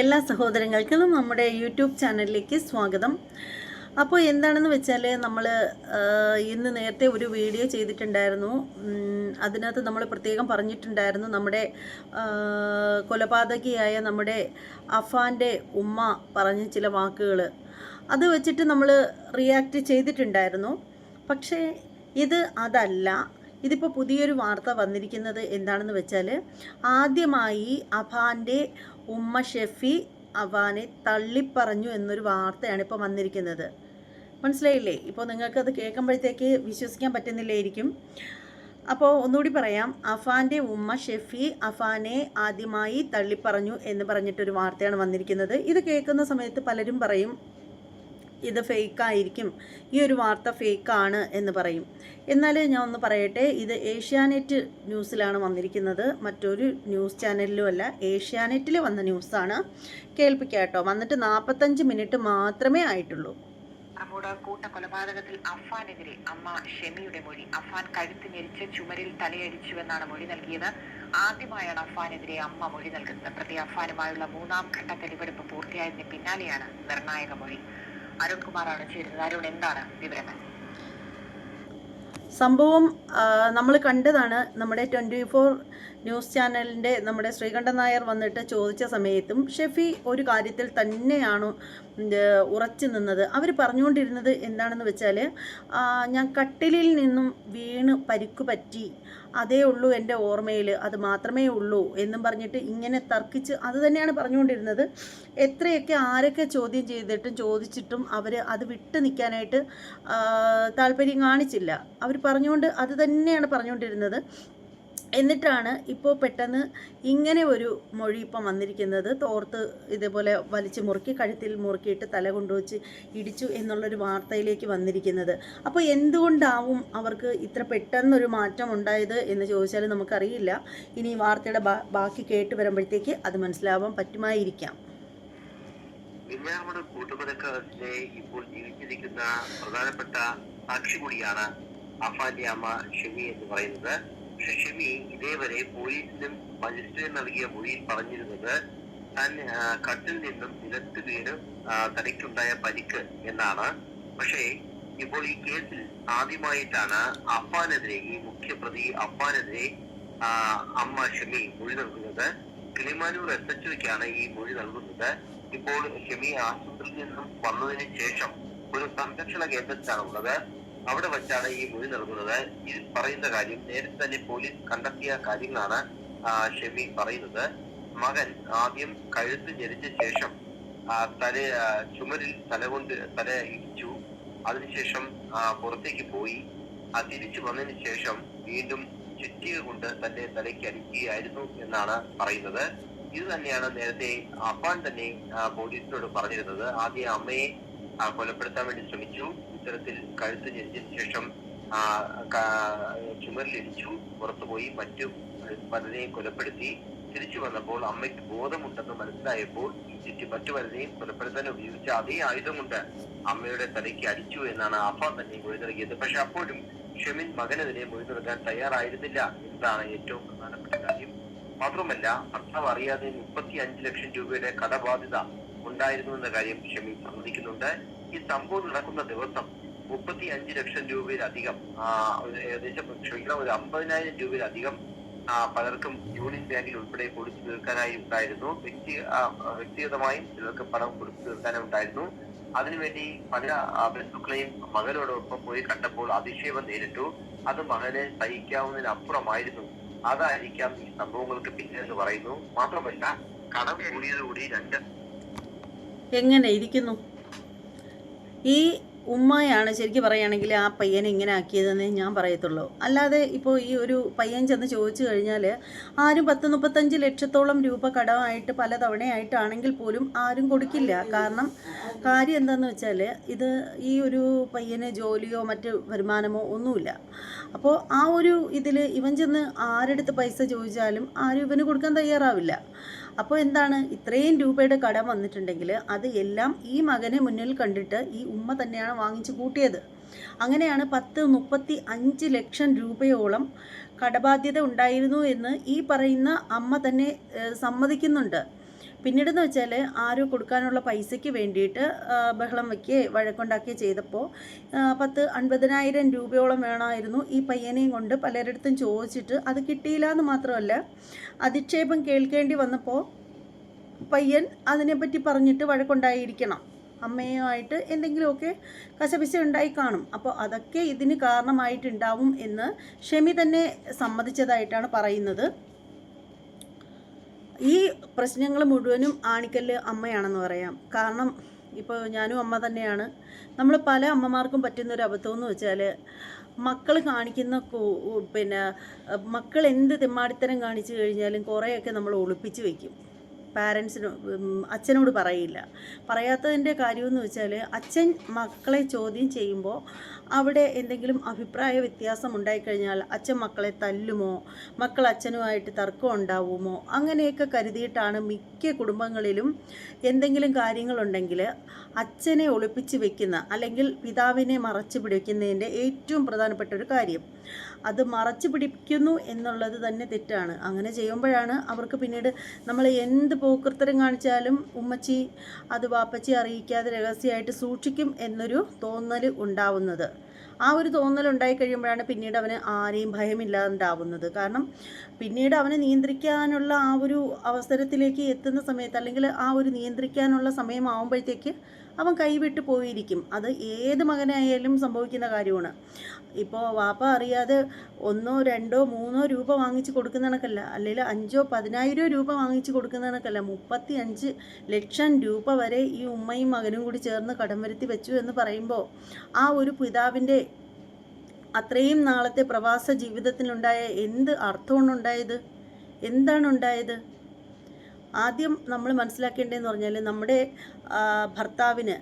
എല്ലാ സഹോദരങ്ങൾക്കും നമ്മുടെ യൂട്യൂബ് ചാനലിലേക്ക് സ്വാഗതം. അപ്പോൾ എന്താണെന്ന് വെച്ചാൽ നമ്മൾ ഇന്ന് നേരത്തെ ഒരു വീഡിയോ ചെയ്തിട്ടുണ്ടായിരുന്നു. അതിനകത്ത് നമ്മൾ പ്രത്യേകം പറഞ്ഞിട്ടുണ്ടായിരുന്നു നമ്മുടെ കൊലപാതകിയായ നമ്മുടെ അഫാന്റെ ഉമ്മ പറഞ്ഞ ചില വാക്കുകൾ അത് വെച്ചിട്ട് നമ്മൾ റിയാക്റ്റ് ചെയ്തിട്ടുണ്ടായിരുന്നു. പക്ഷേ ഇത് അതല്ല. ഇതിപ്പോൾ പുതിയൊരു വാർത്ത വന്നിരിക്കുന്നത് എന്താണെന്ന് വെച്ചാൽ ആദ്യമായി അഫാന്റെ ഉമ്മ ഷെഫി അവാനെ തള്ളിപ്പറഞ്ഞു എന്നൊരു വാർത്തയാണ് ഇപ്പോൾ വന്നിരിക്കുന്നത്. മനസ്സിലായില്ലേ? ഇപ്പോൾ നിങ്ങൾക്കത് കേൾക്കുമ്പോഴത്തേക്ക് വിശ്വസിക്കാൻ പറ്റുന്നില്ലായിരിക്കും. അപ്പോൾ ഒന്നുകൂടി പറയാം. അഫാന്റെ ഉമ്മ ഷെഫി അഫാനെ ആദ്യമായി തള്ളിപ്പറഞ്ഞു എന്ന് പറഞ്ഞിട്ടൊരു വാർത്തയാണ് വന്നിരിക്കുന്നത്. ഇത് കേൾക്കുന്ന സമയത്ത് പലരും പറയും ഇത് ഫേക്കായിരിക്കും. ഈ ഒരു വാർത്ത ഫേക്കാണ് എന്ന് പറയും. എന്നാൽ ഞാൻ ഒന്ന് പറയട്ടെ ഇത് ഏഷ്യാനെറ്റ് ന്യൂസിലാണ് വന്നിരിക്കുന്നത്. മറ്റൊരു ന്യൂസ് ചാനലിലും അല്ല ഏഷ്യാനെറ്റിൽ വന്ന ന്യൂസാണ്. കേൾപ്പിക്കാം കേട്ടോ. വന്നിട്ട് നാൽപ്പത്തഞ്ച് മിനിറ്റ് മാത്രമേ ആയിട്ടുള്ളൂ. അമ്മോട് കൂട്ട കൊലപാതകത്തിൽ അഫാനെതിരെ അമ്മ ഷെമിയുടെ മൊഴി. അഫാൻ കഴുത്ത് ഞെരിച്ച് ചുമരിൽ തലയടിച്ചുവെന്നാണ് മൊഴി നൽകിയത്. ആദ്യമായാണ് അഫാനെതിരെ അമ്മ മൊഴി നൽകുന്നത്. പ്രതി അഫാനുമായുള്ള മൂന്നാം ഘട്ട തെളിവെടുപ്പ് പൂർത്തിയായതിന് പിന്നാലെയാണ് നിർണായക മൊഴി. അരുൺകുമാറാണ് ചേരുന്നത് അരുൺ എന്താണ് വിവരങ്ങൾ? സംഭവം നമ്മൾ കണ്ടതാണ് നമ്മുടെ ട്വന്റി ഫോർ ന്യൂസ് ചാനലിന്റെ നമ്മുടെ ശ്രീകണ്ഠൻ നായർ വന്നിട്ട് ചോദിച്ച സമയത്തും ഷെഫി ഒരു കാര്യത്തിൽ തന്നെയാണ് ഉറച്ചു നിന്നത്. അവർ പറഞ്ഞുകൊണ്ടിരുന്നത് എന്താണെന്ന് വെച്ചാൽ ഞാൻ കട്ടിലിൽ നിന്നും വീണ് പരിക്കു പറ്റി. അതേ ഉള്ളൂ എന്റെ ഓർമ്മയിൽ അത് മാത്രമേ ഉള്ളൂ എന്നും പറഞ്ഞിട്ട് ഇങ്ങനെ തർക്കിച്ച് അത് തന്നെയാണ് പറഞ്ഞുകൊണ്ടിരുന്നത്. എത്രയൊക്കെ ആരൊക്കെ ചോദ്യം ചെയ്തിട്ടും ചോദിച്ചിട്ടും അവർ അത് വിട്ട് നിൽക്കാനായിട്ട് താല്പര്യം കാണിച്ചില്ല. അവർ പറഞ്ഞുകൊണ്ട് അത് തന്നെയാണ് പറഞ്ഞുകൊണ്ടിരുന്നത്. എന്നിട്ടാണ് ഇപ്പോൾ പെട്ടെന്ന് ഇങ്ങനെ ഒരു മൊഴി ഇപ്പം വന്നിരിക്കുന്നത്. തോർത്ത് ഇതേപോലെ വലിച്ചു മുറുക്കി കഴുത്തിൽ മുറുക്കിയിട്ട് തല കൊണ്ടുവച്ച് ഇടിച്ചു എന്നുള്ളൊരു വാർത്തയിലേക്ക് വന്നിരിക്കുന്നത്. അപ്പോൾ എന്തുകൊണ്ടാവും അവർക്ക് ഇത്ര പെട്ടെന്നൊരു മാറ്റം ഉണ്ടായത് എന്ന് ചോദിച്ചാൽ നമുക്കറിയില്ല. ഇനി വാർത്തയുടെ ബാക്കി കേട്ട് വരുമ്പോഴത്തേക്ക് അത് മനസ്സിലാവാൻ പറ്റുമായിരിക്കാം. പിന്നെ നമ്മുടെ കൂട്ടുപുരക്കാരിലെ ഇപ്പോൾ ജീവിച്ചിരിക്കുന്ന പ്രധാനപ്പെട്ട സാക്ഷി കൂടിയാണ് അഫാന്റെ ഷെമി എന്ന് പറയുന്നത്. പക്ഷെ ഇതേവരെ പോലീസിനും മജിസ്ട്രേറ്റ് നൽകിയ മൊഴിയിൽ പറഞ്ഞിരുന്നത് താൻ കട്ടിൽ നിന്നും നിലത്ത് വീണ് തനിക്കുണ്ടായ പരിക്ക് എന്നാണ്. പക്ഷേ ഇപ്പോൾ ഈ കേസിൽ ആദ്യമായിട്ടാണ് അഫാനെതിരെ ഈ മുഖ്യപ്രതി അഫാനെതിരെ അമ്മ ഷെമി മൊഴി നൽകുന്നത്. കിളിമാനൂർ എസ് എച്ച് ഒക്കാണ് ഈ മൊഴി നൽകുന്നത്. ഇപ്പോൾ ഷെമി ആശുപത്രിയിൽ നിന്നും വന്നതിന് ശേഷം ഒരു സംരക്ഷണ കേന്ദ്രത്തിലാണ് ഉള്ളത് അവിടെ വെച്ചാണ് ഈ മൊഴി നൽകുന്നത്. ഇതിൽ പറയുന്ന കാര്യം നേരത്തെ തന്നെ പോലീസ് കണ്ടെത്തിയ കാര്യങ്ങളാണ് ഷെമി പറയുന്നത്. മകൻ ആദ്യം കഴുത്ത് ഞെരിച്ച ശേഷം തല ചുമരിൽ തലകൊണ്ട് തല ഇടിച്ചു. അതിനുശേഷം പുറത്തേക്ക് പോയി. തിരിച്ചു വന്നതിന് ശേഷം വീണ്ടും ചുറ്റിക കൊണ്ട് തന്റെ തലയ്ക്ക് അടിക്കുകയായിരുന്നു എന്നാണ് പറയുന്നത്. ഇത് തന്നെയാണ് നേരത്തെ അപ്പാൻ തന്നെ പോലീസിനോട് പറഞ്ഞിരുന്നത്. ആദ്യം അമ്മയെ കൊലപ്പെടുത്താൻ വേണ്ടി ശ്രമിച്ചു. ഇത്തരത്തിൽ കഴുത്ത് ഞെരിഞ്ഞതിന് ശേഷം ചുമരിലിടിച്ചു പുറത്തുപോയി മറ്റു പലരെയും കൊലപ്പെടുത്തി. തിരിച്ചു വന്നപ്പോൾ അമ്മയ്ക്ക് ബോധമുണ്ടെന്ന് മനസ്സിലായപ്പോൾ ചുറ്റി മറ്റു പലരെയും കൊലപ്പെടുത്താൻ ഉപയോഗിച്ച അതേ ആയുധം കൊണ്ട് അമ്മയുടെ തലയ്ക്ക് അടിച്ചു എന്നാണ് അഫ തന്നെ മൊഴി നൽകിയത്. പക്ഷെ അപ്പോഴും ഷെമിൻ മകനെതിരെ മൊഴി നൽകാൻ തയ്യാറായിരുന്നില്ല എന്നതാണ് ഏറ്റവും പ്രധാനപ്പെട്ട കാര്യം. മാത്രമല്ല ഭർത്താവ് അറിയാതെ മുപ്പത്തി അഞ്ച് ലക്ഷം രൂപയുടെ കടബാധ്യത ഉണ്ടായിരുന്നു എന്ന കാര്യം ഷെമിൻ സമ്മതിക്കുന്നുണ്ട്. ഈ സംഭവം നടക്കുന്ന ദിവസം മുപ്പത്തി അഞ്ച് ലക്ഷം രൂപയിലധികം ഏകദേശം ക്ഷമിക്കണം ഒരു അമ്പതിനായിരം രൂപയിലധികം പലർക്കും യൂണിയൻ ബാങ്കിൽ ഉൾപ്പെടെ കൊടുത്തു തീർക്കാനായി ഉണ്ടായിരുന്നു. വ്യക്തി വ്യക്തിഗതമായും ചിലർക്ക് പണം കൊടുത്തു തീർക്കാനായി ഉണ്ടായിരുന്നു. അതിനുവേണ്ടി പല ബന്ധുക്കളെയും മകനോടൊപ്പം പോയി കണ്ടപ്പോൾ അധിക്ഷേപം നേരിട്ടു. അത് മകനെ സഹിക്കാവുന്നതിനപ്പുറമായിരുന്നു. അതായിരിക്കാം ഈ സംഭവങ്ങൾക്ക് പിന്നിലെന്ന് പറയുന്നു. മാത്രമല്ല കടം കൂടിയതോടുകൂടി രണ്ട് എങ്ങനെ ഇരിക്കുന്നു? ഈ ഉമ്മയാണ് ശരിക്കും പറയുകയാണെങ്കിൽ ആ പയ്യനെ ഇങ്ങനെ ആക്കിയതെന്നേ ഞാൻ പറയത്തുള്ളൂ. അല്ലാതെ ഇപ്പോൾ ഈ ഒരു പയ്യൻ ചെന്ന് ചോദിച്ചു കഴിഞ്ഞാൽ ആരും പത്ത് മുപ്പത്തഞ്ച് ലക്ഷത്തോളം രൂപ കടമായിട്ട് പല തവണയായിട്ടാണെങ്കിൽ പോലും ആരും കൊടുക്കില്ല. കാരണം കാര്യം എന്താണെന്ന് വെച്ചാൽ ഇത് ഈ ഒരു പയ്യന് ജോലിയോ മറ്റ് വരുമാനമോ ഒന്നുമില്ല. അപ്പോൾ ആ ഒരു ഇതിൽ ഇവൻ ചെന്ന് ആരെടുത്ത് പൈസ ചോദിച്ചാലും ആരും ഇവന് കൊടുക്കാൻ തയ്യാറാവില്ല. അപ്പോൾ എന്താണ്? ഇത്രയും രൂപയുടെ കടം വന്നിട്ടുണ്ടെങ്കിൽ അത് എല്ലാം ഈ മകനെ മുന്നിൽ കണ്ടിട്ട് ഈ ഉമ്മ തന്നെയാണ് വാങ്ങിച്ചു കൂട്ടിയത്. അങ്ങനെയാണ് പത്ത് മുപ്പത്തി അഞ്ച് ലക്ഷം രൂപയോളം കടബാധ്യത ഉണ്ടായിരുന്നു എന്ന് ഈ പറയുന്ന അമ്മ തന്നെ സമ്മതിക്കുന്നുണ്ട്. പിന്നീടെന്ന് വെച്ചാൽ ആരോ കൊടുക്കാനുള്ള പൈസയ്ക്ക് വേണ്ടിയിട്ട് ബഹളം വയ്ക്കുകയോ വഴക്കുണ്ടാക്കുകയോ ചെയ്തപ്പോൾ പത്ത് അൻപതിനായിരം രൂപയോളം വേണമായിരുന്നു ഈ പയ്യനെയും കൊണ്ട് പലരിടത്തും ചോദിച്ചിട്ട് അത് കിട്ടിയില്ല എന്ന് മാത്രമല്ല അധിക്ഷേപം കേൾക്കേണ്ടി വന്നപ്പോൾ പയ്യൻ അതിനെപ്പറ്റി പറഞ്ഞിട്ട് വഴക്കുണ്ടായിരിക്കണം. അമ്മയുമായിട്ട് എന്തെങ്കിലുമൊക്കെ കശപിശ ഉണ്ടായി കാണും. അപ്പോൾ അതൊക്കെ ഇതിന് കാരണമായിട്ടുണ്ടാവും എന്ന് ഷെമി തന്നെ സമ്മതിച്ചതായിട്ടാണ് പറയുന്നത്. ഈ പ്രശ്നങ്ങൾ മുഴുവനും ആണിക്കല്ല് അമ്മയാണെന്ന് പറയാം. കാരണം ഇപ്പോൾ ഞാനും അമ്മ തന്നെയാണ്. നമ്മൾ പല അമ്മമാർക്കും പറ്റുന്ന ഒരു അബദ്ധം എന്ന് വെച്ചാൽ മക്കൾ കാണിക്കുന്ന പിന്നെ മക്കൾ എന്ത് തെമ്മാടിത്തരം കാണിച്ചു കഴിഞ്ഞാലും കുറേയൊക്കെ നമ്മൾ ഒളിപ്പിച്ച് വയ്ക്കും പാരൻസിന് അച്ഛനോട് പറയില്ല. പറയാത്തതിന്റെ കാര്യമെന്ന് വെച്ചാൽ അച്ഛൻ മക്കളെ ചോദ്യം ചെയ്യുമ്പോൾ അവിടെ എന്തെങ്കിലും അഭിപ്രായ വ്യത്യാസം ഉണ്ടായിക്കഴിഞ്ഞാൽ അച്ഛൻ മക്കളെ തല്ലുമോ? മക്കൾ അച്ഛനുമായിട്ട് തർക്കം ഉണ്ടാവുമോ? അങ്ങനെയൊക്കെ കരുതിയിട്ടാണ് മിക്ക കുടുംബങ്ങളിലും എന്തെങ്കിലും കാര്യങ്ങളുണ്ടെങ്കിൽ അച്ഛനെ ഒളിപ്പിച്ച് വെക്കുന്ന അല്ലെങ്കിൽ പിതാവിനെ മറച്ചു പിടിക്കുന്നതിന്റെ ഏറ്റവും പ്രധാനപ്പെട്ട ഒരു കാര്യം. അത് മറച്ചു പിടിക്കുന്നു എന്നുള്ളത് തന്നെ തെറ്റാണ്. അങ്ങനെ ചെയ്യുമ്പോഴാണ് അവർക്ക് പിന്നീട് നമ്മൾ എന്ത് പോക്കൃത്തരം കാണിച്ചാലും ഉമ്മച്ചി അത് വാപ്പച്ചി അറിയിക്കാതെ രഹസ്യമായിട്ട് സൂക്ഷിക്കും എന്നൊരു തോന്നൽ ഉണ്ടാവുന്നത്. ആ ഒരു തോന്നൽ ഉണ്ടായി കഴിയുമ്പോഴാണ് പിന്നീട് അവന് ആരെയും ഭയമില്ലാണ്ടാവുന്നത്. കാരണം പിന്നീട് അവനെ നിയന്ത്രിക്കാനുള്ള ആ ഒരു അവസരത്തിലേക്ക് എത്തുന്ന സമയത്ത് അല്ലെങ്കിൽ ആ ഒരു നിയന്ത്രിക്കാനുള്ള സമയമാവുമ്പോഴത്തേക്ക് അവൻ കൈവിട്ട് പോയിരിക്കും. അത് ഏത് മകനായാലും സംഭവിക്കുന്ന കാര്യമാണ്. ഇപ്പോൾ വാപ്പ അറിയാതെ ഒന്നോ രണ്ടോ മൂന്നോ രൂപ വാങ്ങിച്ച് കൊടുക്കുന്ന കണക്കല്ല. അല്ലെങ്കിൽ അഞ്ചോ പതിനായിരോ രൂപ വാങ്ങിച്ച് കൊടുക്കുന്ന കണക്കല്ല. മുപ്പത്തി അഞ്ച് ലക്ഷം രൂപ വരെ ഈ ഉമ്മയും മകനും കൂടി ചേർന്ന് കടം വരുത്തി വെച്ചു എന്ന് പറയുമ്പോൾ ആ ഒരു പിതാവിന്റെ അത്രയും നാളത്തെ പ്രവാസ ജീവിതത്തിനുണ്ടായ എന്ത് അർത്ഥമാണ് ഉണ്ടായത്? എന്താണ് ഉണ്ടായത്? ആദ്യം നമ്മൾ മനസ്സിലാക്കേണ്ടതെന്ന് പറഞ്ഞാൽ നമ്മുടെ ഭർത്താവിന്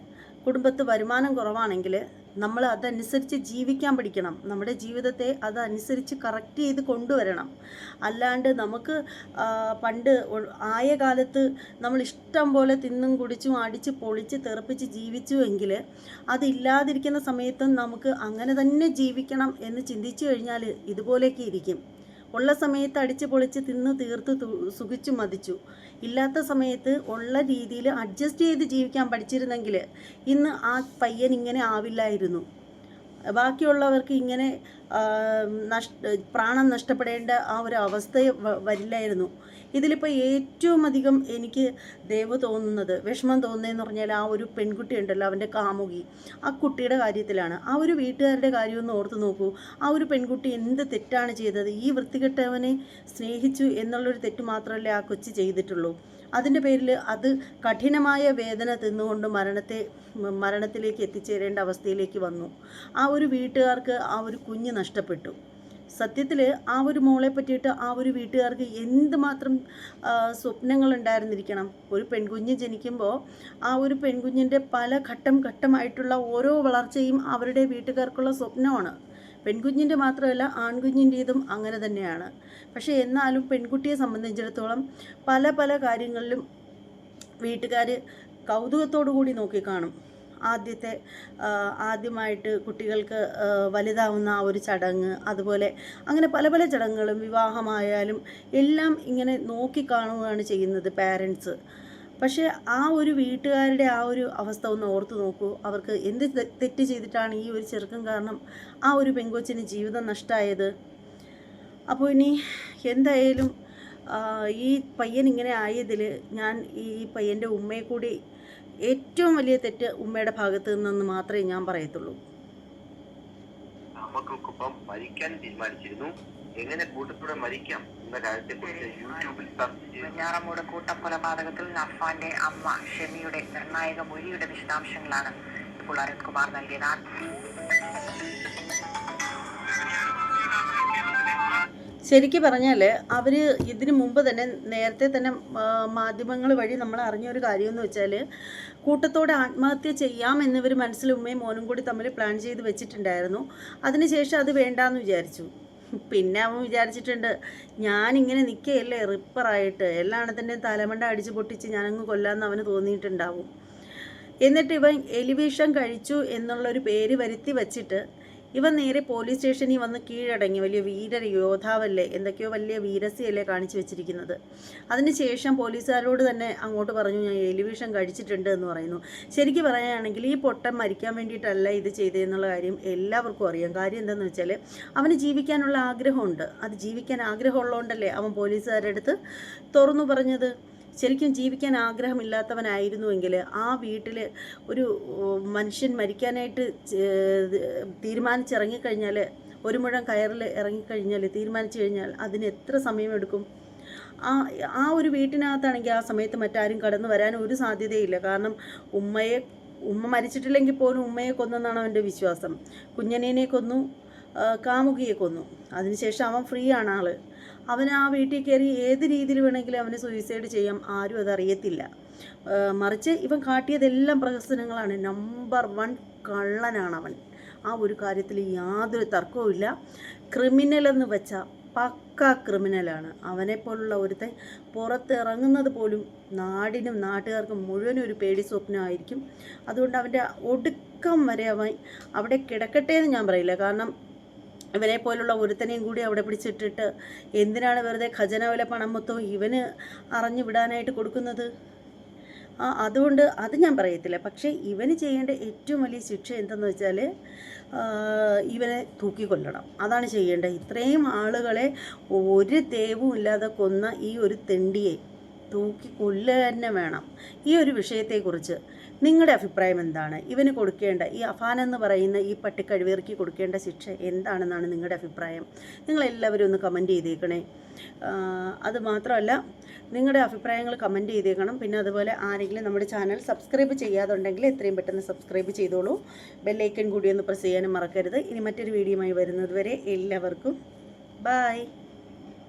കുടുംബത്ത് വരുമാനം കുറവാണെങ്കിൽ നമ്മൾ അതനുസരിച്ച് ജീവിക്കാൻ പഠിക്കണം. നമ്മുടെ ജീവിതത്തെ അതനുസരിച്ച് കറക്റ്റ് ചെയ്ത് കൊണ്ടുവരണം. അല്ലാണ്ട് നമുക്ക് പണ്ട് ആയ കാലത്ത് നമ്മൾ ഇഷ്ടം പോലെ തിന്നും കുടിച്ചും അടിച്ച് പൊളിച്ച് തെറിപ്പിച്ച് ജീവിച്ചുവെങ്കിൽ അതില്ലാതിരിക്കുന്ന സമയത്തും നമുക്ക് അങ്ങനെ തന്നെ ജീവിക്കണം എന്ന് ചിന്തിച്ചു കഴിഞ്ഞാൽ ഇതുപോലെയൊക്കെ ഇരിക്കും. ഉള്ള സമയത്ത് അടിച്ച് പൊളിച്ച് തിന്ന് തീർത്ത് സുഖിച്ചു മതിച്ചു. ഇല്ലാത്ത സമയത്ത് ഉള്ള രീതിയിൽ അഡ്ജസ്റ്റ് ചെയ്ത് ജീവിക്കാൻ പഠിച്ചിരുന്നെങ്കിൽ ഇന്ന് ആ പയ്യൻ ഇങ്ങനെ ആവില്ലായിരുന്നു. ബാക്കിയുള്ളവർക്ക് ഇങ്ങനെ നഷ്ട പ്രാണം നഷ്ടപ്പെടേണ്ട ആ ഒരു അവസ്ഥ വരില്ലായിരുന്നു. ഇതിലിപ്പോൾ ഏറ്റവും അധികം എനിക്ക് ദയവ് തോന്നുന്നത് വിഷമം തോന്നുന്നതെന്ന് പറഞ്ഞാൽ ആ ഒരു പെൺകുട്ടി ഉണ്ടല്ലോ അവന്റെ കാമുകി. ആ കുട്ടിയുടെ കാര്യത്തിലാണ്. ആ ഒരു വീട്ടുകാരുടെ കാര്യമൊന്ന് ഓർത്ത് നോക്കൂ. ആ ഒരു പെൺകുട്ടി എന്ത് തെറ്റാണ് ചെയ്തത്? ഈ വൃത്തികെട്ടവനെ സ്നേഹിച്ചു എന്നുള്ളൊരു തെറ്റ് മാത്രമല്ലേ ആ കൊച്ചു ചെയ്തിട്ടുള്ളൂ? അതിന്റെ പേരിൽ അത് കഠിനമായ വേദന തിന്നുകൊണ്ട് മരണത്തെ മരണത്തിലേക്ക് എത്തിച്ചേരേണ്ട അവസ്ഥയിലേക്ക് വന്നു. ആ ഒരു വീട്ടുകാർക്ക് ആ ഒരു കുഞ്ഞ് നഷ്ടപ്പെട്ടു. സത്യത്തിൽ ആ ഒരു മോളെ പറ്റിയിട്ട് ആ ഒരു വീട്ടുകാർക്ക് എന്തുമാത്രം സ്വപ്നങ്ങൾ ഉണ്ടായിരുന്നിരിക്കണം? ഒരു പെൺകുഞ്ഞ് ജനിക്കുമ്പോൾ ആ ഒരു പെൺകുഞ്ഞിന്റെ പല ഘട്ടം ഘട്ടമായിട്ടുള്ള ഓരോ വളർച്ചയും അവരുടെ വീട്ടുകാർക്കുള്ള സ്വപ്നമാണ്. പെൺകുഞ്ഞിന്റെ മാത്രമല്ല ആൺകുഞ്ഞിന്റേതും അങ്ങനെ തന്നെയാണ്. പക്ഷേ എന്നാലും പെൺകുട്ടിയെ സംബന്ധിച്ചിടത്തോളം പല പല കാര്യങ്ങളിലും വീട്ടുകാർ കൗതുകത്തോടു കൂടി നോക്കിക്കാണും. ആദ്യത്തെ ആദ്യമായിട്ട് കുട്ടികൾക്ക് വലുതാവുന്ന ആ ഒരു ചടങ്ങ് അതുപോലെ അങ്ങനെ പല പല ചടങ്ങുകളും വിവാഹമായാലും എല്ലാം ഇങ്ങനെ നോക്കിക്കാണുകയാണ് ചെയ്യുന്നത് പാരൻസ് പക്ഷേ ആ ഒരു വീട്ടുകാരുടെ ആ ഒരു അവസ്ഥ ഒന്ന് ഓർത്തു നോക്കൂ. അവർക്ക് എന്ത് തെറ്റ് ചെയ്തിട്ടാണ് ഈ ഒരു ചെറുക്കം കാരണം ആ ഒരു പെങ്കൊച്ചിന് ജീവിതം നഷ്ടമായത് അപ്പോൾ ഇനി എന്തായാലും ഈ പയ്യൻ ഇങ്ങനെ ആയതിൽ ഞാൻ ഈ പയ്യന്റെ ഉമ്മയെ കൂടി ഏറ്റവും വലിയ തെറ്റ് ഉമ്മയുടെ ഭാഗത്ത് നിന്നെന്ന് മാത്രമേ ഞാൻ പറയത്തുള്ളൂ. മരിക്കാൻ തീരുമാനിച്ചിരുന്നു. എങ്ങനെ കൂട്ടത്തോടെ മരിക്കാം എന്ന കാര്യത്തെക്കുറിച്ച് യൂട്യൂബിൽ ചർച്ച ചെയ്തു. കൂട്ടക്കൊലപാതകത്തിൽ നഫാന്റെ അമ്മ ഷെമിയുടെ നിർണായക മൊഴിയുടെ വിശദാംശങ്ങളാണ് ഇപ്പോൾ അരുൺകുമാർ നൽകിയത് ശരിക്കും പറഞ്ഞാൽ അവർ ഇതിനു മുമ്പ് തന്നെ നേരത്തെ തന്നെ മാധ്യമങ്ങൾ വഴി നമ്മൾ അറിഞ്ഞ ഒരു കാര്യമെന്ന് വെച്ചാൽ കൂട്ടത്തോടെ ആത്മഹത്യ ചെയ്യാം എന്നിവർ മനസ്സിൽ ഉമ്മയും മോനും കൂടി തമ്മിൽ പ്ലാൻ ചെയ്ത് വെച്ചിട്ടുണ്ടായിരുന്നു. അതിനുശേഷം അത് വേണ്ടാന്ന് വിചാരിച്ചു. പിന്നെ അവൻ വിചാരിച്ചിട്ടുണ്ട് ഞാനിങ്ങനെ നിൽക്കുകയല്ലേ റിപ്പറായിട്ട്. എല്ലാണത്തിന്റെയും തലമണ്ട അടിച്ച് പൊട്ടിച്ച് ഞാനങ്ങ് കൊല്ലാമെന്ന് അവന് തോന്നിയിട്ടുണ്ടാവും. എന്നിട്ട് ഇവൻ എലിവേഷൻ കഴിച്ചു എന്നുള്ളൊരു പേര് വരുത്തി വച്ചിട്ട് ഇവൻ നേരെ പോലീസ് സ്റ്റേഷനിൽ വന്ന് കീഴടങ്ങി. വലിയ വീര യോദ്ധാവല്ലേ? എന്തൊക്കെയോ വലിയ വീരസ്യല്ലേ കാണിച്ചു വെച്ചിരിക്കുന്നത്. അതിനുശേഷം പോലീസുകാരോട് തന്നെ അങ്ങോട്ട് പറഞ്ഞു ഞാൻ എലിവിഷൻ കഴിച്ചിട്ടുണ്ട് എന്ന് പറയുന്നു. ശരിക്കും പറയുകയാണെങ്കിൽ ഈ പൊട്ടൻ മരിക്കാൻ വേണ്ടിയിട്ടല്ല ഇത് ചെയ്തതെന്നുള്ള കാര്യം എല്ലാവർക്കും അറിയാം. കാര്യം എന്താണെന്ന് വെച്ചാൽ അവന് ജീവിക്കാനുള്ള ആഗ്രഹമുണ്ട്. അത് ജീവിക്കാൻ ആഗ്രഹമുള്ളതുകൊണ്ടല്ലേ അവൻ പോലീസുകാരുടെ അടുത്ത് തുറന്നു പറഞ്ഞത്? ശരിക്കും ജീവിക്കാൻ ആഗ്രഹമില്ലാത്തവനായിരുന്നുവെങ്കിൽ ആ വീട്ടിൽ ഒരു മനുഷ്യൻ മരിക്കാനായിട്ട് തീരുമാനിച്ചിറങ്ങിക്കഴിഞ്ഞാൽ ഒരു മുഴം കയറിൽ ഇറങ്ങിക്കഴിഞ്ഞാൽ തീരുമാനിച്ചു കഴിഞ്ഞാൽ അതിന് എത്ര സമയമെടുക്കും? ആ ആ ഒരു വീട്ടിനകത്താണെങ്കിൽ ആ സമയത്ത് മറ്റാരും കടന്നു വരാൻ ഒരു സാധ്യതയില്ല. കാരണം ഉമ്മയെ ഉമ്മ മരിച്ചിട്ടില്ലെങ്കിൽ പോലും ഉമ്മയെ കൊന്നെന്നാണ് അവന്റെ വിശ്വാസം. കുഞ്ഞനേനെ കൊന്നു കാമുകിയെ കൊന്നു. അതിനുശേഷം അവൻ ഫ്രീ ആണ് ആൾ. അവൻ ആ വീട്ടിൽ കയറി ഏത് രീതിയിൽ വേണമെങ്കിലും അവന് സൂയിസൈഡ് ചെയ്യാം ആരും അതറിയത്തില്ല മറിച്ച് ഇവൻ കാട്ടിയതെല്ലാം പ്രഹസനങ്ങളാണ്. നമ്പർ വൺ കള്ളനാണ് അവൻ ആ ഒരു കാര്യത്തിൽ യാതൊരു തർക്കവുമില്ല ക്രിമിനൽ എന്ന് വെച്ചാൽ പക്ക ക്രിമിനലാണ് അവനെപ്പോലുള്ള ഒരുത്തൻ പുറത്തിറങ്ങുന്നത് പോലും നാടിനും നാട്ടുകാർക്കും മുഴുവൻ ഒരു പേടി സ്വപ്നമായിരിക്കും. അതുകൊണ്ട് അവന്റെ ഒടുക്കം വരെ അവൻ അവിടെ കിടക്കട്ടെ എന്ന് ഞാൻ പറയില്ല. കാരണം ഇവനെ പോലുള്ള ഒരുത്തനെയും കൂടി അവിടെ പിടിച്ചിട്ടിട്ട് എന്തിനാണ് വെറുതെ ഖജനാവിലെ പണം മൊത്തം ഇവന് അറിഞ്ഞു വിടാനായിട്ട് കൊടുക്കുന്നത്? ആ അതുകൊണ്ട് അത് ഞാൻ പറയത്തില്ല. പക്ഷേ ഇവന് ചെയ്യേണ്ട ഏറ്റവും വലിയ ശിക്ഷ എന്തെന്ന് വെച്ചാൽ ഇവനെ തൂക്കിക്കൊല്ലണം. അതാണ് ചെയ്യേണ്ടത്. ഇത്രയും ആളുകളെ ഒരു തേവും ഇല്ലാതെ കൊന്ന ഈ ഒരു തെണ്ടിയെ തൂക്കി കൊല്ലുക തന്നെ വേണം. ഈ ഒരു വിഷയത്തെക്കുറിച്ച്. നിങ്ങളുടെ അഭിപ്രായം എന്താണ്? ഇവന് കൊടുക്കേണ്ട ഈ അഫാൻ എന്ന് പറയുന്ന ഈ പട്ടിക്കഴിവേർക്ക് കൊടുക്കേണ്ട ശിക്ഷ എന്താണെന്നാണ് നിങ്ങളുടെ അഭിപ്രായം. നിങ്ങളെല്ലാവരും ഒന്ന് കമന്റ് ചെയ്തേക്കണേ. അത് മാത്രമല്ല നിങ്ങളുടെ അഭിപ്രായങ്ങൾ കമന്റ് ചെയ്തേക്കണം. പിന്നെ അതുപോലെ ആരെങ്കിലും നമ്മുടെ ചാനൽ സബ്സ്ക്രൈബ് ചെയ്യാതുണ്ടെങ്കിൽ എത്രയും പെട്ടെന്ന് സബ്സ്ക്രൈബ് ചെയ്തോളൂ. ബെല്ലൈക്കൻ കൂടി ഒന്ന് പ്രസ് ചെയ്യാനും മറക്കരുത്. ഇനി മറ്റൊരു വീഡിയോയുമായി വരുന്നതുവരെ എല്ലാവർക്കും ബായ്